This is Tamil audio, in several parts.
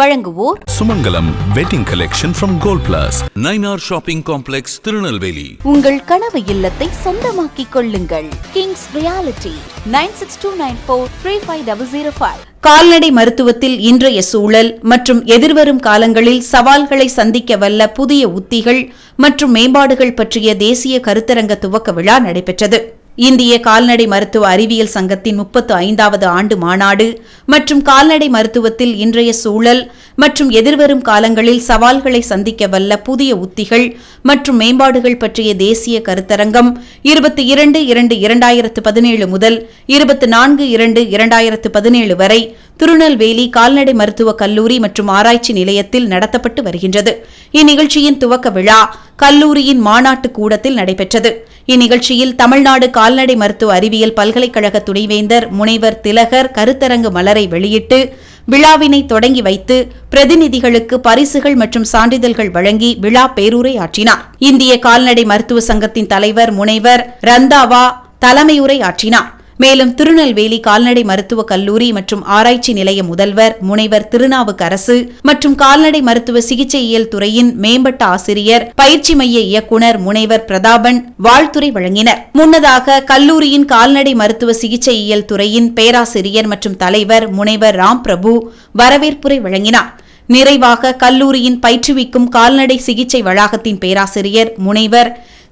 வழங்குவோர் Sumangalam wedding collection from gold plus Nainar shopping complex Tirunelveli. உங்கள் கனவு இல்லத்தை சொந்தமாக்கிக் கொள்ளுங்கள். Kings reality nine six two nine four three five double zero five. கால்நடை மருத்துவத்தில் இன்றைய சூழல் மற்றும் எதிர்வரும் காலங்களில் சவால்களை சந்திக்க வல்ல புதிய உத்திகள் மற்றும் மேம்பாடுகள் பற்றிய தேசிய கருத்தரங்க துவக்க விழா நடைபெற்றது. இந்திய கால்நடை மருத்துவ அறிவியல் சங்கத்தின் முப்பத்து ஐந்தாவது ஆண்டு மாநாடு மற்றும் கால்நடை மருத்துவத்தில் இன்றைய சூழல் மற்றும் எதிர்வரும் காலங்களில் சவால்களை சந்திக்க வல்ல புதிய உத்திகள் மற்றும் மேம்பாடுகள் பற்றிய தேசிய கருத்தரங்கம் இருபத்தி இரண்டு இரண்டு இரண்டாயிரத்து பதினேழு முதல் இருபத்தி நான்கு இரண்டு இரண்டாயிரத்து பதினேழு வரை திருநெல்வேலி கால்நடை மருத்துவக் கல்லூரி மற்றும் ஆராய்ச்சி நிலையத்தில் நடத்தப்பட்டு வருகின்றது. இந்நிகழ்ச்சியின் துவக்க விழா கல்லூரியின் மாநாட்டு கூடத்தில் நடைபெற்றது. இந்நிகழ்ச்சியில் தமிழ்நாடு கால்நடை மருத்துவ அறிவியல் பல்கலைக்கழக துணைவேந்தர் முனைவர் திலகர் கருத்தரங்கு மலரை வெளியிட்டு விழாவினை தொடங்கி வைத்து பிரதிநிதிகளுக்கு பரிசுகள் மற்றும் சான்றிதழ்கள் வழங்கி விழா பேரூரை ஆற்றினார் இந்திய கால்நடை மருத்துவ சங்கத்தின் தலைவர் முனைவர் ரந்தாவா தலைமையுரை ஆற்றினார் மேலும் திருநெல்வேலி கால்நடை மருத்துவக் கல்லூரி மற்றும் ஆராய்ச்சி நிலைய முதல்வர் முனைவர் திருநாவுக்கரசு மற்றும் கால்நடை மருத்துவ சிகிச்சையியல் துறையின் மேம்பட்ட ஆசிரியர் பயிற்சி மைய இயக்குநர் முனைவர் பிரதாபன் வாழ்த்துறை வழங்கினர். முன்னதாக கல்லூரியின் கால்நடை மருத்துவ சிகிச்சையியல் துறையின் பேராசிரியர் மற்றும் தலைவர் முனைவர் ராம் பிரபு வரவேற்புரை வழங்கினார். நிறைவாக கல்லூரியின் பயிற்றுவிக்கும் கால்நடை சிகிச்சை வளாகத்தின் பேராசிரியர் முனைவர்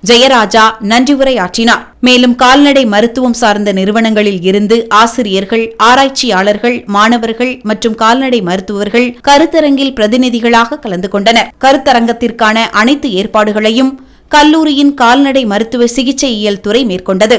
ஜெயராஜா நன்றி உரையாற்றினார். மேலும் கால்நடை மருத்துவம் சார்ந்த நிறுவனங்களில் இருந்து ஆசிரியர்கள் ஆராய்ச்சியாளர்கள் மாணவர்கள் மற்றும் கால்நடை மருத்துவர்கள் கருத்தரங்கில் பிரதிநிதிகளாக கலந்து கொண்டனர். கருத்தரங்கத்திற்கான அனைத்து ஏற்பாடுகளையும் கல்லூரியின் கால்நடை மருத்துவ சிகிச்சையியல் துறை மேற்கொண்டது.